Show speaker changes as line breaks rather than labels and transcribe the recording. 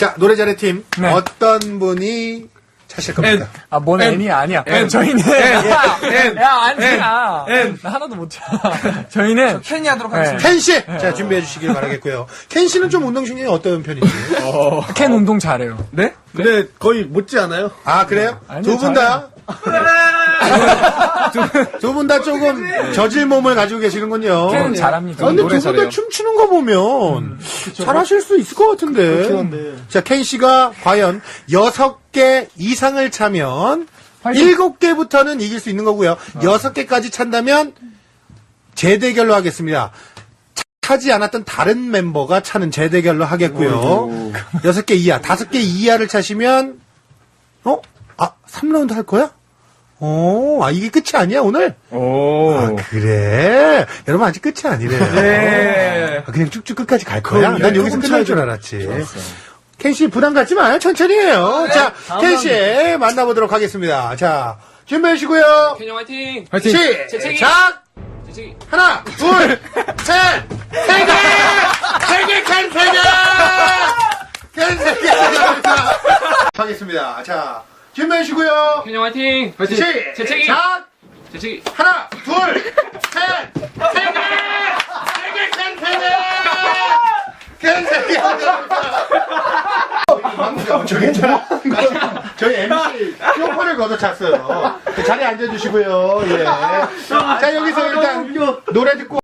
자, 노래 잘해 팀.
네.
어떤 분이 차실 겁니까?
아, 뭔
N.
N이 아니야.
N.
저희는.
N.
야, 아니야.
N.
나 하나도 못 쳐. 저희는.
캔이 하도록
네.
하겠습니다.
켄 씨! 자, 준비해 주시길 바라겠고요. 켄 씨는 좀 운동신경이 어떤 편인지.
캔 운동 잘해요.
네?
근데 거의 못지 않아요?
아, 그래요?
아니요,
두 분 다? 두 분 다 조금 저질 몸을 가지고 계시는군요.
캔은 잘합니다.
아, 근데
노래
두 분 다
잘해요.
춤추는 거 보면 잘하실 수 있을 것 같은데.
그렇긴 한데.
자, 켄 씨가 과연 여섯 개 이상을 차면! 일곱 개부터는 이길 수 있는 거고요. 여섯 개까지 찬다면 재대결로 하겠습니다. 차지 않았던 다른 멤버가 차는 재대결로 하겠고요. 여섯 개 이하, 다섯 개 이하를 차시면 어? 아, 3라운드 할 거야? 오, 아, 이게 끝이 아니야, 오늘?
오.
아, 그래. 여러분, 아직 끝이 아니래.
네.
아, 그냥 쭉쭉 끝까지 갈 거야?
그럼
난 여기서
조금
끝날
차야
줄
돼.
알았지. 켄 씨, 부담 갖지 마요. 천천히 해요. 자, 켄씨, 만나보도록 하겠습니다. 자, 준비하시고요.
ken형 화이팅!
화이팅!
재채기!
시작!
재채기!
하나, 둘, 셋, 세 개! 세 개, 캔세 개! 캔세 개! 하겠습니다. 자, 준비하시고요.
ken형 화이팅!
화이팅!
재채기!
시작!
재채기!
하나, 둘, 셋, 세 개! 세 개, 캔세 개! 캔세 개! 저기 저희 MC 쇼퍼를 걷어찼어요. 그 자리에 앉아주시고요. 예. 자 여기서 일단 노래 듣고